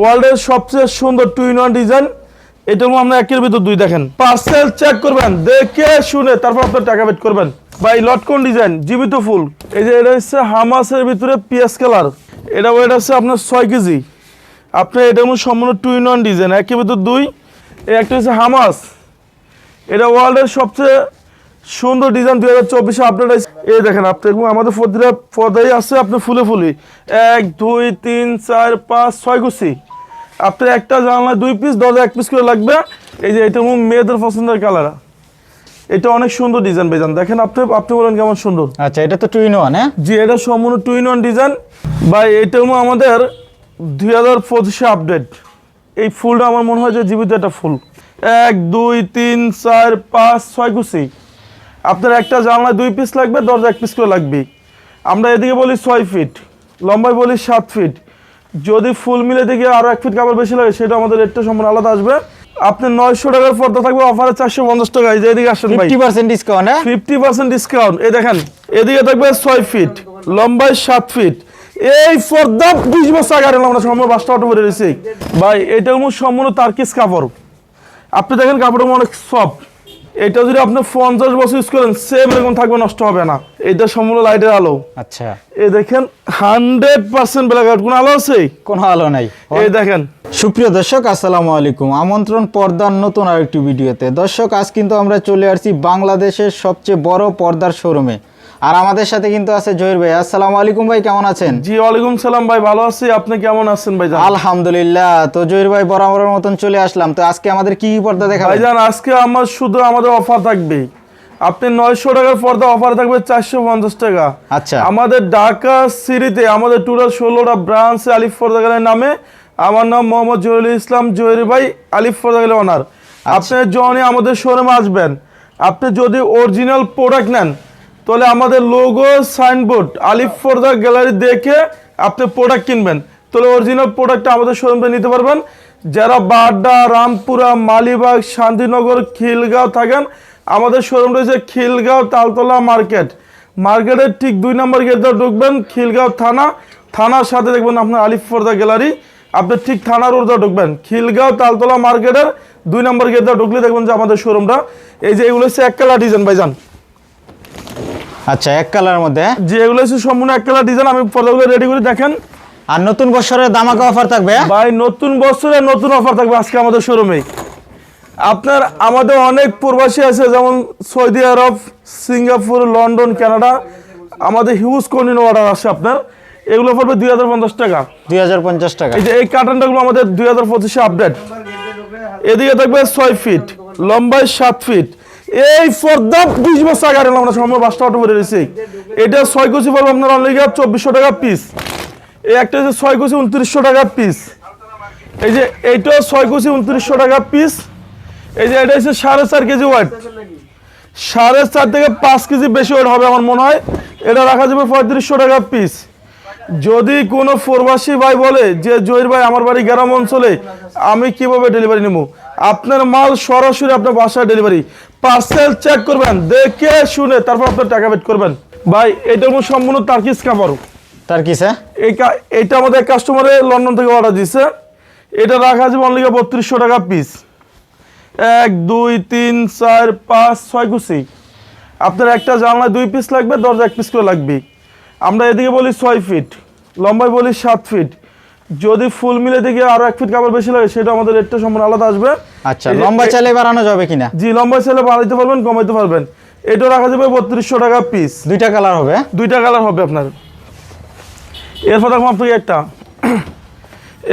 ওয়ার্ল্ডের সবচেয়ে সুন্দর টু ইন ওয়ান ডিজাইন এটা আমরা একের ভিতর দুই দেখেন। পার্সেল চেক করবেন, দেখে শুনে তারপর আপনার টাকা বেট করবেন। এই লটকন ডিজাইন জীবিত ফুল। এই যে এটা হচ্ছে হামাসের ভিতরে পিএস কালার। এটা ওয়েট হচ্ছে আপনার ছয় কেজি। আপনার এটা মধ্যে সম্পূর্ণ টু ইন ওয়ান ডিজাইন একের ভিতর দুই। একটা হচ্ছে হামাস। এটা ওয়ার্ল্ডের সবচেয়ে সুন্দর ডিজাইন দুই হাজার চব্বিশে আপডেট আছে। এই দেখেন আপনি এবং আমাদের প্রতিটা পদাই আছে আপনি ফুলে ফুলি। এক দুই তিন চার পাঁচ ছয় কুচি আপনার একটা জানলা দুই পিস দরজা এক পিস করে লাগবে। এই যে এটা এবং মেয়েদের পছন্দের কালার এটা অনেক সুন্দর ডিজাইন ভাইজান। দেখেন আপনি আপনি বলেন কেমন সুন্দর। আচ্ছা এটা তো টু ইন ওয়ান হ্যাঁ? জি এটা সম্পূর্ণ টু ইন ওয়ান ডিজাইন বা এটা আমাদের দুই হাজার পঁচিশে আপডেট এই ফুলটা আমার মনে হয় যে জীবিত একটা ফুল। এক দুই তিন চার পাঁচ ছয় কুচি আপনার একটা জানলায় দুই পিস লাগবে দরজা এক পিস করে লাগবে আমরা এদিকে বলি ছয় ফিট লম্বায় বলি সাত ফিট যদি ফুল মিলে দিকে আরও এক ফিট কাপড় বেশি লাগে সেটা আমাদের রেটটা সম্পূর্ণ আলাদা আসবে। আপনি নয়শো টাকার পর্দা থাকবে অফারে চারশো পঞ্চাশ টাকা। এই যে এদিকে আসেন ফিফটি পার্সেন্ট ডিসকাউন্ট হ্যাঁ? ফিফটি পার্সেন্ট ডিসকাউন্ট এই দেখেন এদিকে থাকবে ছয় ফিট লম্বায় সাত ফিট এই ফর্দা বিশ বছর আগে আমরা সম্পূর্ণ বাসটা অটো করে রয়েছি ভাই এটা সম্পূর্ণ তার্কিস কাপড়। আপনি দেখেন কাপড়টা অনেক সফট এটা যদি আপনি পঞ্চাশ বছর ইউজ করেন সেম এরকম থাকবে নষ্ট হবে না। এটা সম্পূর্ণ লাইটের আলো। আচ্ছা। এই দেখেন হান্ড্রেড পার্সেন্ট ব্ল্যাক আউট কোনো আলো আছে? কোনো আলো নাই। এই দেখেন। সুপ্রিয় দর্শক আসসালামু আলাইকুম। আমন্ত্রণ পর্দার নতুন আরেকটি ভিডিওতে। দর্শক আজ কিন্তু আমরা চলে আসছি বাংলাদেশের সবচেয়ে বড় পর্দার শোরুমে আর আমাদের সাথে কিন্তু আছে জহির ভাই। আসসালামু আলাইকুম ভাই কেমন আছেন? জি ওয়ালাইকুম সালাম ভাই ভালো আছি। আপনি কেমন আছেন ভাই আলহামদুলিল্লাহ। তো জহির ভাই বরাবরের মতন চলে আসলাম। তো আজকে আমাদের কি কি পর্দা দেখা দেখাবেন? ভাইজান আজকে আমার শুধু আমাদের অফার থাকবে। আপনি নয়শো টাকার পর্দা অফার থাকবে চারশো পঞ্চাশ টাকা। আচ্ছা। আমাদের ঢাকা সিটিতে আমাদের টুটাল ষোলোটা ব্রাঞ্চ আলিফ ফর্দাগালের নামে। আমার নাম মোহাম্মদ জহিরুল ইসলাম জহির ভাই আলিফ ফর্দাগালের ওনার আপনি যখনই আমাদের শোরুমে আসবেন আপনি যদি অরিজিনাল প্রোডাক্ট নেন তাহলে আমাদের লোগো সাইনবোর্ড আলিফ ফর্দা গ্যালারি দেখে আপনি প্রোডাক্ট কিনবেন। তাহলে অরিজিনাল প্রোডাক্টটা আমাদের শোরুমে নিতে পারবেন। যারা বাড্ডা, রামপুরা, মালিবাগ, শান্তিনগর, খিলগাঁও থাকেন, আমাদের শোরুম রয়েছে খিলগাঁও তালতলা মার্কেট মার্কেটের ঠিক দুই নম্বর গেট দিয়ে ঢুকবেন, খিলগাঁও থানা। থানার সাথে দেখবেন আপনার আলিফ ফর্দা গ্যালারি আপনি ঠিক থানার দিয়ে ঢুকবেন। খিলগাঁও তালতলা মার্কেটের দুই নম্বর গেট দিয়ে ঢুকলে দেখবেন যে আমাদের শোরুমটা এই যে এগুলো হচ্ছে এক কালার ডিজাইন ভাইজান। আচ্ছা এক কালার মধ্যে? যে এগুলো সম্পূর্ণ এক কালার ডিজাইন আমি পর্দাগুলো রেডি করে দেখেন। আর নতুন বছরের দামাকা অফার থাকবে? ভাই নতুন বছরে নতুন অফার থাকবে আজকে আমাদের শোরুমে আপনার আমাদের অনেক প্রবাসী আছে যেমন সৌদি আরব সিঙ্গাপুর লন্ডন কানাডা। আমাদের হিউজ কন্টিনিউ অর্ডার আছে আপনার। এগুলো পড়বে দুই হাজার পঞ্চাশ টাকা। দুই হাজার পঞ্চাশ টাকা। এই যে এই কার্টনটাগুলো আমাদের দুই হাজার পঁচিশে আপডেট এদিকে থাকবে ছয় ফিট লম্বায় সাত ফিট এই ফর্দা বিশ বছর আগে আমরা সময় বাসটা অটো করে রয়েছি এটা ছয় কুচি পড়বে আপনার অনলি চব্বিশশো টাকা পিস এই একটা হচ্ছে ছয় কুচি উনত্রিশশো টাকা পিস এই যে এইটা ছয় কুচি উনত্রিশশো টাকা পিস এই যে এটা হচ্ছে সাড়ে চার কেজি ওয়েট সাড়ে চার থেকে পাঁচ কেজি বেশি ওয়েট হবে আমার মনে হয়। এটা রাখা যাবে পঁয়ত্রিশশো টাকা পিস যদি কোনো প্রবাসী ভাই বলে যে, জহির ভাই, আমার বাড়ি গ্রাম অঞ্চলে, আমি কীভাবে ডেলিভারি নেব? আপনার মাল সরাসরি আপনার বাসায় ডেলিভারি পার্সেল চেক করবেন দেখে শুনে তারপর আপনার টাকা পেড করবেন। ভাই এটা কোনো সম্পূর্ণ তার্কিস কাপড় তার কি স্যার এই কা- এইটা আমাদের কাস্টমারে লন্ডন থেকে অর্ডার দিছে। এটা রাখা যাবে অনলি বত্রিশশো টাকা পিস এক দুই তিন চার পাঁচ ছয় কুচি। আপনার একটা জানলায় দুই পিস লাগবে দরজা এক পিস করে লাগবে আমরা এদিকে বলি ছয় ফিট লম্বায় বলি সাত ফিট যদি ফুল মিলে দিকে আরও এক ফিট কাপড় বেশি লাগে সেটা আমাদের রেটটা সম্পূর্ণ আলাদা আসবে। আচ্ছা লম্বা চাইলে বাড়ানো যাবে কিনা? জি লম্বা ছেলে বাড়াইতে পারবেন কমাইতে পারবেন। এটা রাখা যাবে বত্রিশশো টাকা পিস দুইটা কালার হবে? দুইটা কালার হবে আপনার। এরপর দেখো আপনাকে একটা।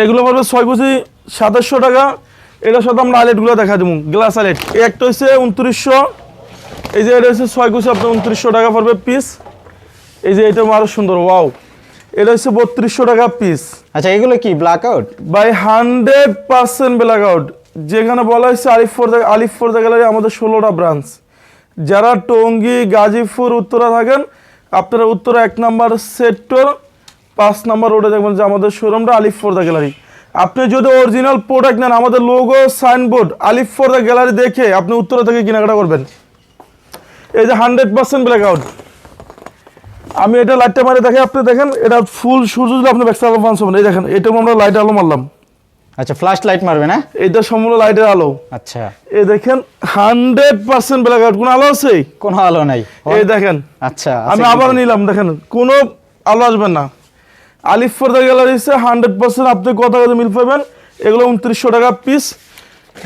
এগুলো পড়বে ছয় কুচি সাতাশশো টাকা। এটার সাথে আমরা আইলেটগুলো দেখা দেবো গ্লাস আইলেট। একটা হচ্ছে উনত্রিশশো। এই যে এটা হচ্ছে ছয় কুচি আপনার উনত্রিশশো টাকা পড়বে পিস এই যে এটা আরও সুন্দর ওয়াও এটা হচ্ছে বত্রিশশো টাকা পিস আচ্ছা এগুলো কি black out by hundred percent black out যেখানে বলা হয়েছে আলিফ ফোর্দা আলিফ ফোর্দা গ্যালারি আমাদের ষোলোটা ব্রাঞ্চ যারা টঙ্গী গাজীপুর উত্তরা থাকেন আপনারা উত্তরা এক নাম্বার সেক্টর পাঁচ নাম্বার রোডে দেখবেন যে আমাদের শোরুমটা আলিফ ফোর্দা গ্যালারি। আপনি যদি অরিজিনাল প্রোডাক্ট নেন আমাদের লোগো সাইনবোর্ড আলিফ ফোর্দা গ্যালারি দেখে আপনি উত্তরা থেকে কেনাকাটা করবেন। এই যে হান্ড্রেড পার্সেন্ট ব্ল্যাক আউট আমি এটা লাইটটা মারে দেখে আপনি দেখেন এটা ফুল সূর্য যদি আপনি ব্যাকসাইড আলো ফাংশন এই দেখেন এটা আমরা লাইট আলো মারলাম। আচ্ছা ফ্ল্যাশ লাইট মারবে না? এটা সম্পূর্ণ লাইটের আলো। আচ্ছা। এই দেখেন হান্ড্রেড পার্সেন্ট ব্ল্যাক আউট কোনো আলো আছে? কোনো আলো নাই। এই দেখেন আচ্ছা আমি আবার নিলাম দেখেন কোনো আলো আসবে না। আলিফ ফর্দা গ্যালারিসে হান্ড্রেড পার্সেন্ট আপনি কত কত মিল পাবেন। এগুলো উনত্রিশশো টাকা পিস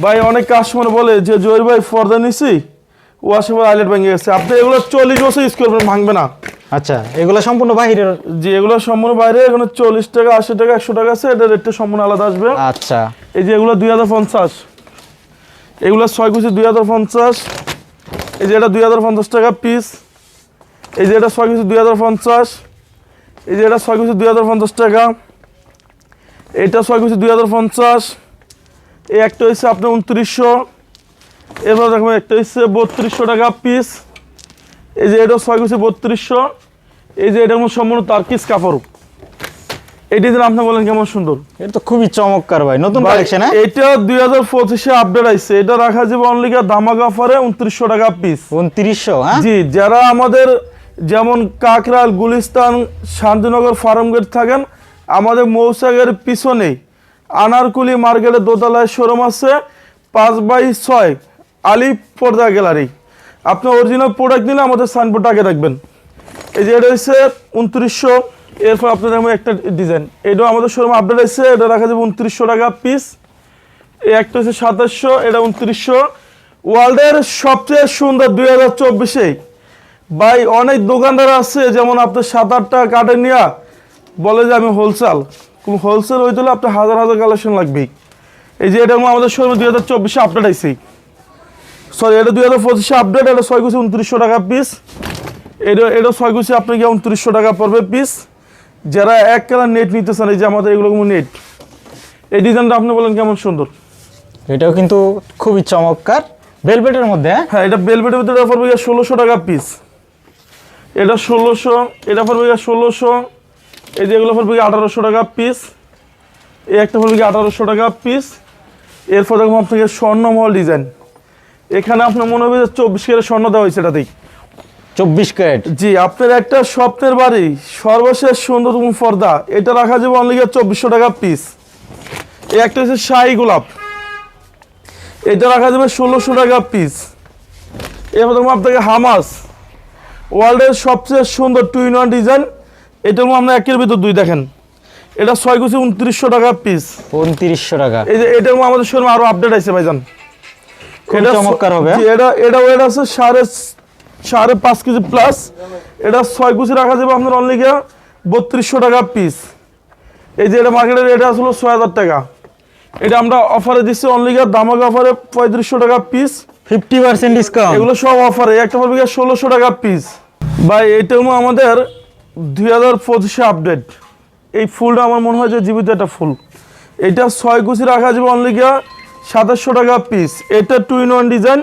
ভাই অনেক কাস্টমার বলে যে জয়ের ভাই ফর্দা নিছি। ও আইলেট ভেঙে গেছে। আপনি এগুলো চল্লিশ বছর ইউজ করবেন ভাঙবে না। আচ্ছা এগুলো সম্পূর্ণ বাহিরের? যে এগুলো সম্পূর্ণ বাইরে এখানে চল্লিশ টাকা আশি টাকা একশো টাকা আছে এটা রেটটা সম্পূর্ণ আলাদা আসবে। আচ্ছা। এই যে এগুলো দুই হাজার পঞ্চাশ। এগুলো ছয় কুচি দুই হাজার পঞ্চাশ। এই যে এটা দুই হাজার পঞ্চাশ টাকা পিস এই যে এটা ছয় কুচি দুই হাজার পঞ্চাশ। এই যে এটা ছয় কুচি দুই হাজার পঞ্চাশ টাকা। এটা ছয় কুচি দুই হাজার পঞ্চাশ। এই একটা হচ্ছে আপনার উনত্রিশশো। এবার দেখো একটা হচ্ছে বত্রিশশো টাকা পিস এই যে এটা ছয় কুচি বত্রিশশো। এই যে এটা সম্পূর্ণ তার্কিস কাপড়। এই ডিজাইন আপনি বলেন কেমন সুন্দর? এটা তো খুবই চমৎকার ভাই নতুন কালেকশন হ্যাঁ? এটা দুই হাজার পঁচিশে আপডেট আইছে। এটা রাখা যাবে অনলি দামাক অফারে উনত্রিশশো টাকা পিস উনত্রিশশো হ্যাঁ? জি যারা আমাদের যেমন কাকরাল গুলিস্তান শান্তিনগর ফার্মগেট থাকেন আমাদের মৌসাগের পিছনে আনারকুলি মার্কেটের দোতলায় শোরুম আছে পাঁচ বাই ছয়। আলি পর্দা গ্যালারি। আপনি অরিজিনাল প্রোডাক্ট নিলে আমাদের সাইনবোর্ড আগে রাখবেন। এই যে এটা হচ্ছে উনত্রিশশো, এরপর আপনার দেখবেন একটা ডিজাইন এটাও আমাদের শোরুম আপডেট আছে, এটা রাখা যাবে উনত্রিশশো টাকা পিস এই একটা হচ্ছে সাতাশশো, এটা উনত্রিশশো। ওয়ার্ল্ডের সবচেয়ে সুন্দর দুই হাজার চব্বিশে ভাই, অনেক দোকানদার আছে, যেমন আপনার সাত আটটা কাটে নিয়া, বলে যে আমি হোলসেল হোলসেল হইতে হলে আপনার হাজার হাজার কালেকশন লাগবেই। এই যে এটা আমাদের শোরুমে দুই হাজার চব্বিশে আপডেট আইসি সরি এটা দুই হাজার পঁচিশে আপডেট এটা ছয় কুচি উনত্রিশশো টাকা পিস এটা এটা ছয় কুচি আপনি গিয়ে উনত্রিশশো টাকা পড়বে পিস যারা এক কালার নেট নিতেছেন এই যে আমাদের এগুলো নেট এই ডিজাইনটা আপনি বলেন কেমন সুন্দর? এটাও কিন্তু খুবই চমৎকার। ভেলভেটের মধ্যে হ্যাঁ? হ্যাঁ এটা বেলভেটের মধ্যে এটা পড়বে ষোলোশো টাকা পিস এটা ষোলোশো এটা পড়বে ষোলোশো। এই যে এগুলো পড়বে আঠারোশো টাকা পিস এই একটা পড়বে আঠারোশো টাকা পিস এরপর দেখুন আপনাকে স্বর্ণমহল ডিজাইন এখানে আপনার মনে হবে যে চব্বিশ কেজি স্বর্ণ দেওয়া হয়েছে এটাতেই চব্বিশ ক্যারেট। জি আপনার একটা স্বপ্নের বাড়ি সর্বশেষ সুন্দরতম পর্দা এটা রাখা যাবে অনলি চব্বিশশো টাকা পিস এই একটা হচ্ছে শাহি গোলাপ। এটা রাখা যাবে ষোলোশো টাকা পিস এবার দেখুন আপনাকে হামাস। ওয়ার্ল্ডের সবচেয়ে সুন্দর টু ইন ওয়ান ডিজাইন এটার মধ্যে আপনার একের ভিতর দুই দেখেন। এটা ছয় কুচি উনত্রিশশো টাকা পিস উনত্রিশশো টাকা। এই যে এটার মধ্যে আমাদের শোরুমে আরও আপডেট আছে ভাইজান। এটা চমৎকার হবে। এটা এটা ওয়েট আছে সাড়ে সাড়ে পাঁচ কেজি প্লাস এটা ছয় কুচি রাখা যাবে আপনার অনলি গিয়া বত্রিশশো টাকা পিস এই যে এটা মার্কেটের রেট আসলো ছয় হাজার টাকা। এটা আমরা অফারে দিচ্ছি অনলি গিয়া দামাক অফারে পঁয়ত্রিশশো টাকা পিস ফিফটি পার্সেন্ট ডিসকাউন্ট এগুলো সব অফারে একটা পড়বে গিয়া ষোলোশো টাকা পিস ভাই এটা হলো আমাদের দুই হাজার পঁচিশে আপডেট এই ফুলটা আমার মনে হয় যে জীবিত একটা ফুল। এটা ছয় কুচি রাখা যাবে অনলি গিয়া সাতাশশো টাকা পিস এটা টু ইন ওয়ান ডিজাইন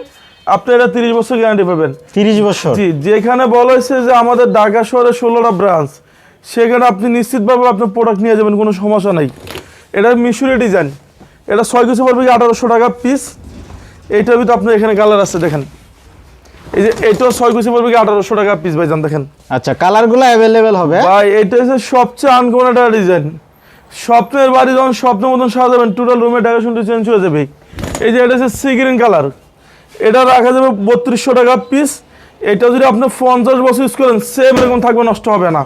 আপনি এটা তিরিশ বছর গ্যারান্টি পাবেন। তিরিশ বছর। জি যেখানে বলা হয়েছে যে আমাদের ঢাকা শহরে ষোলোটা ব্রাঞ্চ সেখানে আপনি নিশ্চিতভাবে আপনার প্রোডাক্ট নিয়ে যাবেন কোনো সমস্যা নেই। এটা মিশুরি ডিজাইন এটা ছয় কিছু পড়বে আঠারোশো টাকা পিস এইটার ভিতরে আপনার এখানে কালার আছে দেখেন। এই যে এটাও ছয় কুচি পড়বে আঠারোশো টাকা পিস ভাইজান দেখেন। আচ্ছা কালারগুলো অ্যাভেলেবেল হবে। ভাই এটা হচ্ছে সবচেয়ে আনকমন একটা ডিজাইন স্বপ্নের বাড়ি যখন স্বপ্নের মতন সাজাবেন টোটাল রুমের ডেকোরেশনটা চেঞ্জ হয়ে যাবে। এই যে এটা হচ্ছে সি গ্রিন কালার এটা রাখা যাবে বত্রিশশো টাকা পিস এটা যদি আপনি পঞ্চাশ বছর ইউজ করেন সেম এরকম থাকবে, নষ্ট হবে না।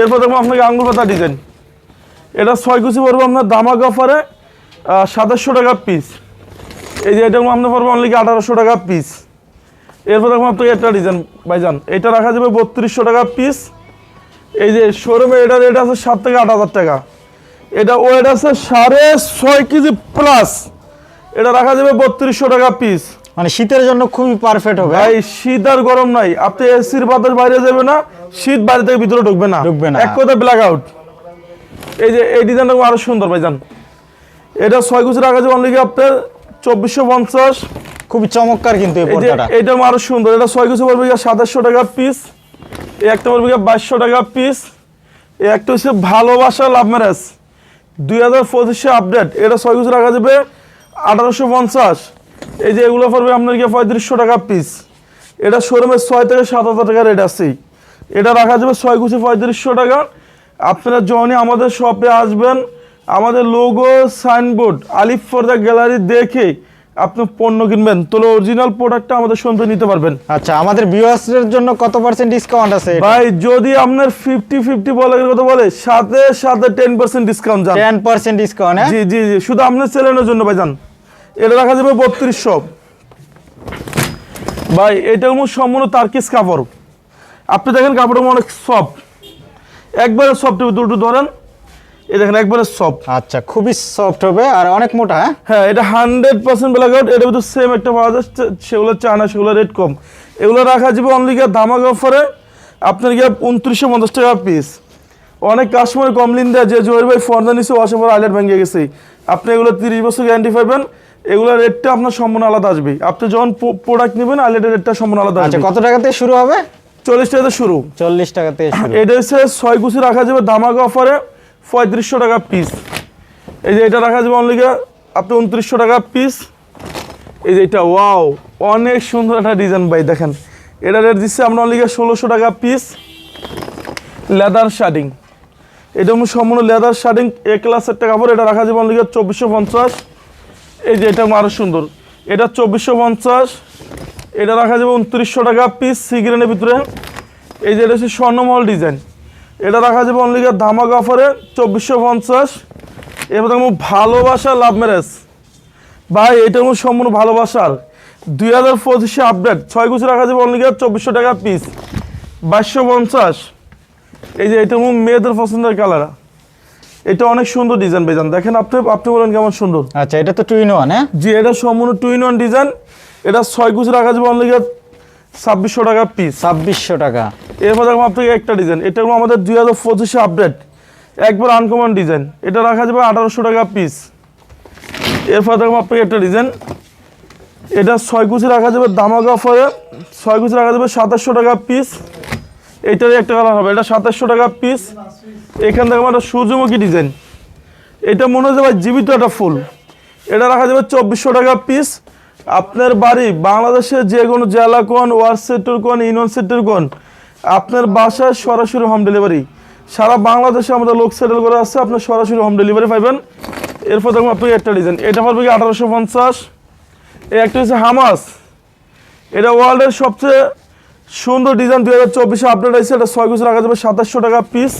এরপর দেখব আপনাকে আঙ্গুল পাতা ডিজাইন এটা ছয় কুচি পড়বে আপনার দামা অফারে সাতাশশো টাকা পিস এই যে এটা আপনার পড়বে অনলি আঠারোশো টাকা পিস এরপর দেখুন আপনাকে একটা ডিজাইন ভাইজান। এটা রাখা যাবে বত্রিশশো টাকা পিস এই যে শোরুমে এটা রেট আছে সাত থেকে আট হাজার টাকা। এটা ওয়েট আছে সাড়ে ছয় কেজি প্লাস এটা রাখা যাবে বত্রিশশো টাকা পিস মানে শীতের জন্য খুবই পারফেক্ট হবে। ভাই শীত আর গরম নাই। আপনি এসির বাতাস বাইরে যাবে না শীত বাইরে থেকে ভিতরে ঢুকবে না। ঢুকবে না। এক কথা ব্ল্যাক আউট এই যে এই ডিজাইনটা আরও সুন্দর ভাই ভাইজান। এটা ছয় কুচি রাখা যাবে অনলি আপনার চব্বিশশো পঞ্চাশ। খুবই চমৎকার কিন্তু এই পর্দাটা। এইটা আরও সুন্দর। এটা ছয় কিছু পড়বে সাতাশশো টাকা পিস এই একটা পড়বে বাইশশো টাকা পিস এই একটা হচ্ছে ভালোবাসা লাভ ম্যারেজ দুই হাজার পঁচিশে আপডেট এটা ছয় কিছু রাখা যাবে, আঠারোশো পঞ্চাশ। এই যে এগুলো পড়বে আপনার গিয়ে পঁয়ত্রিশশো টাকা পিস এটা শোরুমে ছয় থেকে সাত হাজার টাকা রেট আছে। এটা রাখা যাবে ছয় কুচি পঁয়ত্রিশশো টাকা। আপনারা যখনই আমাদের শপে আসবেন। আমাদের লোগো সাইনবোর্ড আলিফ ফর্দা গ্যালারি দেখে আপনি পণ্য কিনবেন তাহলে অরিজিনাল প্রোডাক্টটা আমাদের সঙ্গে নিতে পারবেন। আচ্ছা আমাদের ভিউয়ার্সদের জন্য কত পার্সেন্ট ডিসকাউন্ট আছে ভাই যদি আপনার ফিফটি ফিফটি বলে কথা বলে সাথে সাথে টেন পার্সেন্ট ডিসকাউন্ট যান। টেন পার্সেন্ট ডিসকাউন্ট হ্যাঁ? জি জি জি শুধু আপনার চ্যানেলের জন্য ভাই যান। এটা রাখা যাবে বত্রিশশো। ভাই এটা আমার সম্পূর্ণ তার্কিস কাপড়। আপনি দেখেন কাপড়টা অনেক সফট একবারে সফট দুটো ধরেন। এই দেখেন একবারে সফট আচ্ছা খুবই সফট হবে আর অনেক মোটা হ্যাঁ? হ্যাঁ এটা হান্ড্রেড পার্সেন্ট ব্ল্যাক আউট এটা কিন্তু সেম একটা পাওয়া যাচ্ছে সেগুলো চায়না সেগুলো রেট কম। এগুলো রাখা যাবে অনলি গিয়ে ধামাক অফারে আপনার গিয়ে উনত্রিশশো পঞ্চাশ টাকা পিস অনেক কাস্টমার কমলিন দেয় যে জোয়ের ভাই ফর্দা নিচে ওয়াশে পর আইলেট ভেঙে গেছে। আপনি এগুলো তিরিশ বছর গ্যারান্টি পাবেন। এগুলোর রেটটা আপনার সম্পূর্ণ আলাদা আসবে। আপনি যখন প্রোডাক্ট নেবেন আইলেটের রেটটা সম্পূর্ণ আলাদা আচ্ছা আসবে। কত টাকাতে শুরু হবে? চল্লিশ টাকাতে শুরু। চল্লিশ টাকাতে এটা হচ্ছে ছয় কুচি রাখা যাবে ধামাকা অফারে পঁয়ত্রিশশো টাকা পিস এই যে এটা রাখা যাবে অনলি আপনি উনত্রিশশো টাকা পিস এই যে এটা ওয়াও অনেক সুন্দর একটা ডিজাইন ভাই, দেখেন। এটা রেট দিচ্ছে আমরা অনলি ষোলোশো টাকা পিস লেদার শার্টিং এটা সম্পূর্ণ লেদার শার্টিং এ ক্লাসের টাকা কাপড় এটা রাখা যাবে অনলি চব্বিশশো পঞ্চাশ। এই যে এটা আরও সুন্দর। এটা চব্বিশশো পঞ্চাশ। এটা রাখা যাবে উনত্রিশশো টাকা পিস সিগ্রেনের ভিতরে। এই যে এটা হচ্ছে স্বর্ণমহল ডিজাইন এটা রাখা যাবে অনলি ধামাক অফারে চব্বিশশো পঞ্চাশ। এবার দেখো ভালোবাসা লাভ ম্যারেজ ভাই এটা আমার সম্পূর্ণ ভালোবাসার। দুই হাজার পঁচিশে আপডেট ছয় গুছি রাখা যাবে অনলি চব্বিশশো টাকা পিস বাইশশো পঞ্চাশ। এই যে এটা আমার মেয়েদের পছন্দের কালার এটা অনেক সুন্দর ডিজাইন বেজান দেখেন আপনি আপনি বলেন কেমন সুন্দর। আচ্ছা এটা তো টুইন ওয়ান হ্যাঁ? জি এটা সম্পূর্ণ টু ইন ওয়ান ডিজাইন এটা ছয় গুছি রাখা যাবে অনলি ছাব্বিশশো টাকা পিস ছাব্বিশশো টাকা। এরপর দেখো আপনাকে একটা ডিজাইন এটা আমাদের দুই হাজার পঁচিশে আপডেট একবার আনকমন ডিজাইন এটা রাখা যাবে আঠারোশো টাকা পিস এরপর দেখো আপনাকে একটা ডিজাইন এটা ছয় কুচি রাখা যাবে দামাক অফারে ছয় কুচি রাখা যাবে সাতাশশো টাকা পিস এইটারই একটা কালার হবে। এটা সাতাশশো টাকা পিস এখান থেকে আমার একটা সূর্যমুখী ডিজাইন এটা মনে হচ্ছে ভাই জীবিত একটা ফুল। এটা রাখা যাবে চব্বিশশো টাকা পিস আপনার বাড়ি বাংলাদেশের যে কোনো জেলা কোন ওয়ার সেক্টর কোন, ইউনিয়ন সেক্টর কোন, আপনার বাসায় সরাসরি হোম ডেলিভারি সারা বাংলাদেশে আমাদের লোক সেটেল করে আসছে আপনার সরাসরি হোম ডেলিভারি পাইবেন। এরপর দেখুন আপনি একটা ডিজাইন এটা পারবে কি আঠারোশো পঞ্চাশ। এই একটা হচ্ছে হামাস এটা ওয়ার্ল্ডের সবচেয়ে সুন্দর ডিজাইন দুই হাজার চব্বিশে আপডেট আছে এটা ছয় বছর রাখা যাবে সাতাশশো টাকা পিস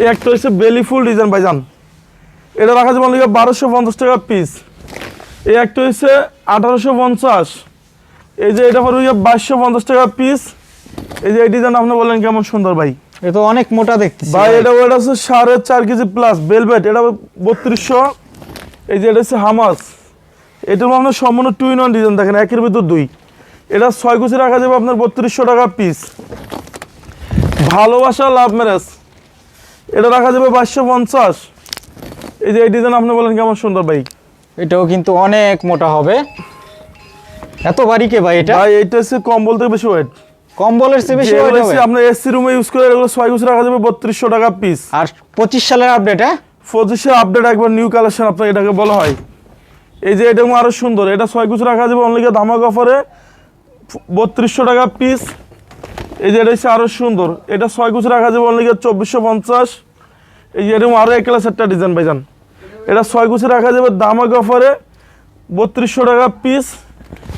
এই একটা হচ্ছে বেলি ফুল ডিজাইন ভাইজান। এটা রাখা যাবে অনলি বারোশো পঞ্চাশ টাকা পিস এই একটা হচ্ছে আঠারোশো পঞ্চাশ। এই যে এটা পড়বে বাইশশো পঞ্চাশ টাকা পিস এই যে এই ডিজাইন আপনি বললেন কেমন সুন্দর ভাই। এটা অনেক মোটা দেখতেছি ভাই এটা ওটা হচ্ছে সাড়ে চার কেজি প্লাস বেলভেট এটা বত্রিশশো। এই যে এটা হচ্ছে হামাস। এটা আপনার সম্পূর্ণ টু ইন ওয়ান ডিজাইন দেখেন একের ভিতর দুই। এটা ছয় কুচি রাখা যাবে আপনার বত্রিশশো টাকা পিস ভালোবাসা লাভ ম্যারেজ এটা রাখা যাবে বাইশশো পঞ্চাশ। এই যে এই ডিজাইন আপনি বলেন কেমন সুন্দর ভাই। এটাও কিন্তু অনেক মোটা হবে। এত বাড়িকে ভাই এটা? ভাই এটা হচ্ছে কম্বল থেকে বেশি ওয়েট কম্বলের চেয়ে বেশি weight হবে। আপনার এসি রুমে ইউজ করে এগুলো ছয় কুচি রাখা যাবে বত্রিশশো টাকা পিস আর পঁচিশ সালের আপডেট হ্যাঁ? পঁচিশে আপডেট একবার নিউ কালেকশন আপনার এটাকে বলা হয়। এই যে এটা আরও সুন্দর এটা ছয় কুচি রাখা যাবে অনলি ধামাক অফারে বত্রিশশো টাকা পিস এই যে এটা হচ্ছে আরও সুন্দর এটা ছয় কুচি রাখা যাবে অনলি চব্বিশশো পঞ্চাশ। এই যে এরকম আরও এক ক্লাস একটা ডিজাইন ভাইজান। এটা ছয় কুচি রাখা যাবে দামাক অফারে বত্রিশশো টাকা পিস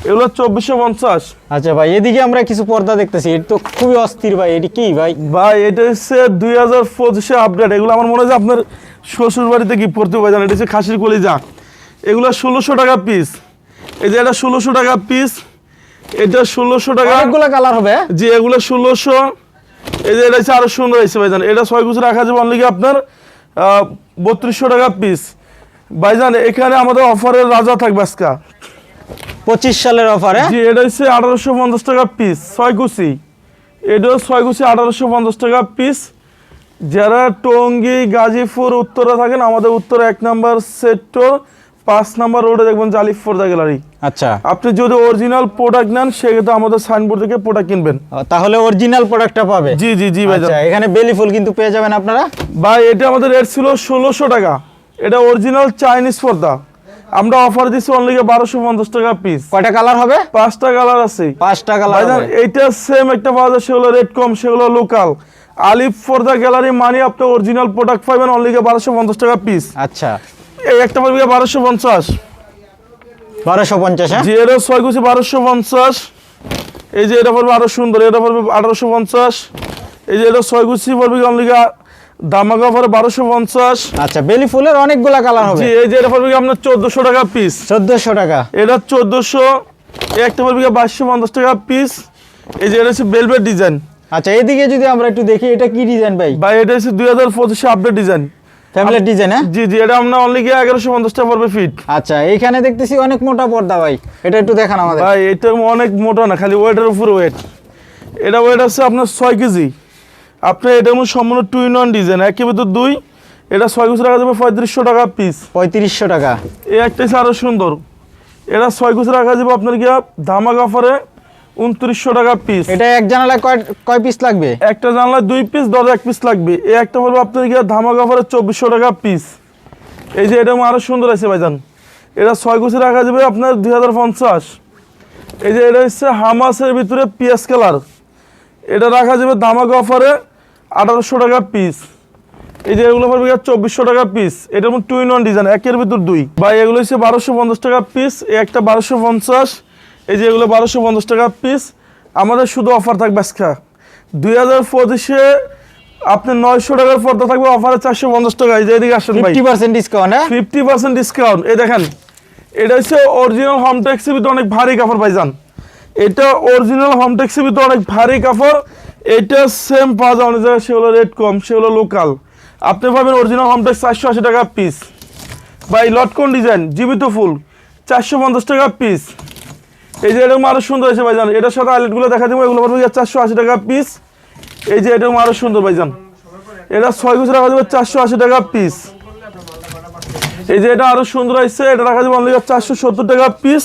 এগুলো চব্বিশশো পঞ্চাশ। আচ্ছা ভাই এদিকে আমরা কিছু পর্দা দেখতেছি। এটা তো খুবই অস্থির ভাই এটি কি ভাই? ভাই এটা হচ্ছে দুই হাজার পঁচিশে আপডেট এগুলো আমার মনে হয় আপনার শ্বশুর বাড়িতে কি পড়তে পারে জানেন এটা হচ্ছে খাসির কলিজা। এগুলো ষোলোশো টাকা পিস এই যে এটা ষোলোশো টাকা পিস এটা ষোলোশো টাকা অনেকগুলো কালার হবে হ্যাঁ? জি এগুলো ষোলোশো। এই যে এটা হচ্ছে আরও সুন্দর হয়েছে ভাইজান এটা ছয় কুচি রাখা যাবে অনলি আপনার বত্রিশশো টাকা পিস ভাইজান এখানে আমাদের অফারের রাজা থাকবে আজকা। পঁচিশ সালের অফার জি এটা হচ্ছে আঠারোশো পঞ্চাশ টাকা পিস ছয় কুচি। এটাও ছয় কুচি আঠারোশো পঞ্চাশ টাকা পিস যারা টঙ্গী গাজীপুর উত্তরে থাকেন আমাদের উত্তরে এক নাম্বার সেক্টর পাঁচ নাম্বার রোডে দেখবেন জালিফ ফোর্দা গ্যালারি আচ্ছা। আপনি যদি অরিজিনাল প্রোডাক্ট নেন সেক্ষেত্রে আমাদের সাইনবোর্ড থেকে প্রোডাক্ট কিনবেন। তাহলে অরিজিনাল প্রোডাক্টটা পাবে? জি জি জি ভাই আচ্ছা এখানে বেলি ফুল কিন্তু পেয়ে যাবেন আপনারা? ভাই এটা আমাদের রেট ছিল ষোলোশো টাকা। এটা অরিজিনাল চাইনিজ পর্দা। আমরা অফার দিছি অনলি বারোশো পঞ্চাশ টাকা পিস কয়টা কালার হবে? পাঁচটা কালার আছে। পাঁচটা কালার এইটা সেম একটা পাওয়া যায় সেগুলো রেট কম সেগুলো local Alif for the gallery মানে আপনি অরিজিনাল প্রোডাক্ট পাবেন অনলি বারোশো পঞ্চাশ টাকা পিস আচ্ছা। এই একটা পঞ্চাশ। বারোশো পঞ্চাশ হ্যাঁ? যে এটা ছয় কুচি বারোশো পঞ্চাশ। এই যে এটা পড়বে আরও সুন্দর এটা পড়বে আঠারোশো পঞ্চাশ। এই যে এটা ছয় কুচি পড়বে অনলি দামাকা পড়বে বারোশো পঞ্চাশ। আচ্ছা বেলি ফুলের অনেকগুলা কালার হবে। এই যে এটা পড়বে আপনার চোদ্দোশো টাকা পিস চোদ্দশো টাকা। এটা চোদ্দোশো একটা পড়বে বাইশশো পঞ্চাশ টাকা পিস এই যে এটা হচ্ছে বেলভেট ডিজাইন আচ্ছা এদিকে যদি আমরা একটু দেখি এটা কি ডিজাইন ভাই? বা এটা হচ্ছে দুই হাজার পঁচিশে আপডেট ডিজাইন ফ্যামিলির ডিজাইন হ্যাঁ? জি জি এটা আপনার অনলি গিয়ে এগারোশো পঞ্চাশ টাকা পড়বে ফিট আচ্ছা এইখানে দেখতেছি অনেক মোটা পর্দা ভাই। এটা একটু দেখান আমাদের। ভাই এটা অনেক মোটা না খালি ওয়েটের উপর ওয়েট এটা ওয়েট আছে আপনার ছয় কেজি। আপনার এটা মধ্যে সম্পূর্ণ টু ইন ওয়ান ডিজাইন একে ভিতর দুই এটা ছয় কেজি রাখা যাবে পঁয়ত্রিশশো টাকা পিস পঁয়ত্রিশশো টাকা। এই একটা আরও সুন্দর। এটা ছয় কেজি রাখা যাবে আপনার গিয়া ধামাক অফারে উনত্রিশশো টাকা পিস এটা এক জানালায় কয় কয় পিস লাগবে? একটা জানালায় দুই পিস দশ এক পিস লাগবে। এই একটা পড়বে আপনার গিয়া ধামাক অফারে চব্বিশশো টাকা পিস এই যে এটা আরও সুন্দর আছে ভাইজান। এটা ছয় কুচি রাখা যাবে আপনার দুই হাজার পঞ্চাশ। এই যে এটা হচ্ছে হামাসের ভিতরে পিএস কালার। এটা রাখা যাবে ধামাক অফারে আঠারোশো টাকা পিস এই যে এগুলো পড়বে চব্বিশশো টাকা পিস এটা টু ইন ওয়ান ডিজাইন একের ভিতর দুই। বা এগুলো হচ্ছে বারোশো পঞ্চাশ টাকা পিস একটা বারোশো পঞ্চাশ এই যে এগুলো বারোশো পঞ্চাশ টাকা পিস আমাদের শুধু অফার থাকবে আজকে। দুই হাজার পঁচিশে আপনি নয়শো টাকার পর্দা থাকবে অফারে চারশো পঞ্চাশ টাকা। এই যে এদিকে আসেন ফিফটি পার্সেন্ট ডিসকাউন্ট হ্যাঁ? ফিফটি পার্সেন্ট ডিসকাউন্ট এই দেখেন এটা হচ্ছে অরিজিনাল হোম ট্যাক্সির ভিতরে অনেক ভারী কাপড় পাইজান এটা অরিজিনাল হোম ট্যাক্সির ভিতরে অনেক ভারী কাপড়। এটা সেম পাওয়া যায় অনেক জায়গায়। সেগুলো রেট কম সেগুলো লোকাল আপনি পাবেন অরিজিনাল হোম ট্যাক্স চারশো আশি টাকা পিস বা এই লটকন ডিজাইন জীবিত ফুল, চারশো পঞ্চাশ টাকা পিস এই যে এরকম আরও সুন্দর আছে ভাইজান। এটার সাথে আইলেটগুলো দেখা দেবো এগুলো পড়বে চারশো আশি টাকা পিস এই যে এরকম আরও সুন্দর ভাইজান। এটা ছয় গুছ রাখা যাবে চারশো আশি টাকা পিস এই যে এটা আরও সুন্দর আসছে এটা রাখা যাবে অনলি চারশো সত্তর টাকা পিস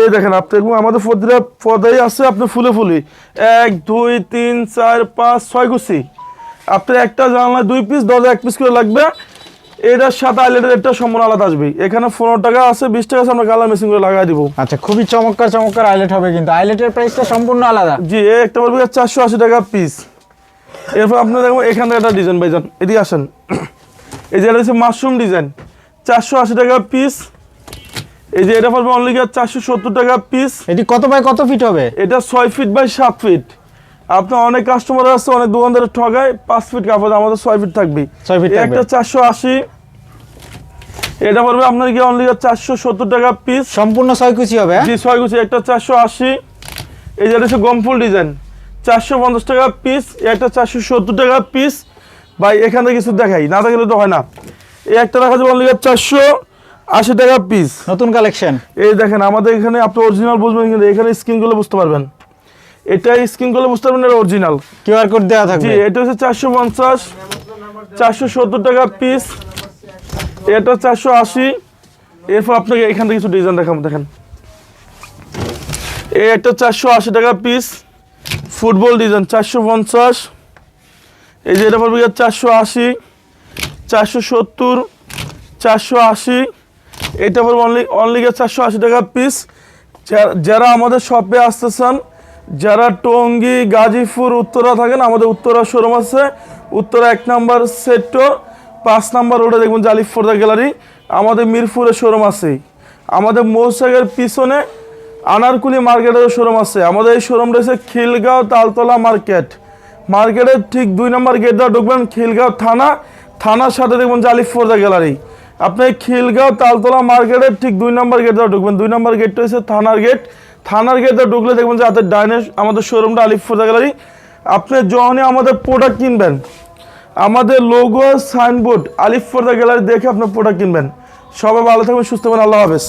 এই দেখেন আপনি এবং আমাদের পদ্রা পদাই আছে আপনি ফুলে ফুলি। এক দুই তিন চার পাঁচ ছয় গুছি আপনার একটা জানলা দুই পিস দরজা এক পিস করে লাগবে। এটার সাথে আইলেটের একটা সম্পূর্ণ আলাদা আসবে। এখানে পনেরো টাকা আছে বিশ টাকা আছে আমরা কালার মেশিন করে লাগাই দিব। আচ্ছা খুবই চমৎকার চমৎকার আইলেট হবে কিন্তু। আইলেটের প্রাইসটা সম্পূর্ণ আলাদা। জি এ একটা বলবে চারশো আশি টাকা পিস এরপর আপনার দেখব এখান থেকে একটা ডিজাইন ভাইজান। এদিকে আসেন। এই যে হচ্ছে মাশরুম ডিজাইন চারশো আশি টাকা পিস এই যে এটা পড়বে অনলি চারশো সত্তর টাকা পিস এটি কত বাই কত ফিট হবে? এটা ছয় ফিট বাই সাত ফিট আপনার অনেক কাস্টমার আছে অনেক দোকানদার ঠগায় পাঁচ ফিট কাপড় আমাদের ছয় ফিট থাকবে ছয় ফিট একটা চারশো আশি। এটা পড়বে আপনার কি অনলি চারশো সত্তর টাকা পিস সম্পূর্ণ ছয় কুচি হবে হ্যাঁ? জি ছয় গুছি একটা চারশো আশি। এই যে এটা হচ্ছে গমফুল ডিজাইন চারশো পঞ্চাশ টাকা পিস একটা চারশো সত্তর টাকা পিস ভাই এখান কিছু দেখাই না দেখলে তো হয় না। এই একটা রাখা যাবে অনলি চারশো। আশি টাকা পিস নতুন কালেকশন এই দেখেন আমাদের এখানে আপনি অরিজিনাল বুঝবেন কিন্তু এখানে স্ক্রিনগুলো বুঝতে পারবেন। এটা স্ক্রিনগুলো বুঝতে পারবেন এটা অরিজিনাল কিউআর কোড দেওয়া জি থাকবে এটা হচ্ছে চারশো পঞ্চাশ চারশো সত্তর টাকা পিস এটা চারশো আশি। এরপর আপনাকে এখান থেকে কিছু ডিজাইন দেখাবো দেখেন। এই একটা চারশো আশি টাকা পিস ফুটবল ডিজাইন চারশো পঞ্চাশ। এই যে এটা পড়বে চারশো আশি চারশো সত্তর চারশো আশি। এটা পড়বে অনলি অনলি চারশো আশি টাকা পিস যারা আমাদের শপে আসতে চান যারা টঙ্গী, গাজীপুর, উত্তরা থাকেন, আমাদের উত্তরা শোরুম আছে। উত্তরা এক নাম্বার সেক্টর পাঁচ নাম্বার রোডে দেখবেন জালিফ ফোর্দা গ্যালারি আমাদের মিরপুরে শোরুম আছে আমাদের মৌসাগের পিছনে আনারকুলি মার্কেটের শোরুম আছে। আমাদের এই শোরুম রয়েছে খিলগাঁও তালতলা মার্কেট। মার্কেটের ঠিক দুই নম্বর গেট দেওয়া ঢুকবেন খিলগাঁও থানা। থানার সাথে দেখবেন জালিফ ফোর্দা গ্যালারি আপনি খিলগাঁও তালতলা মার্কেটের ঠিক দুই নম্বর গেট দ্বারা ঢুকবেন। দুই নম্বর গেটটা হচ্ছে থানার গেট থানার গেট দ্বারা ঢুকলে দেখবেন যে হাতের ডাইনে আমাদের শোরুমটা আলিফ গ্যালারি আপনি যখনই আমাদের প্রোডাক্ট কিনবেন, আমাদের লোগো সাইনবোর্ড আলিফ গ্যালারি দেখে আপনার প্রোডাক্ট কিনবেন। সবাই ভালো থাকবেন, সুস্থ হবেন। আল্লাহ হাফেজ।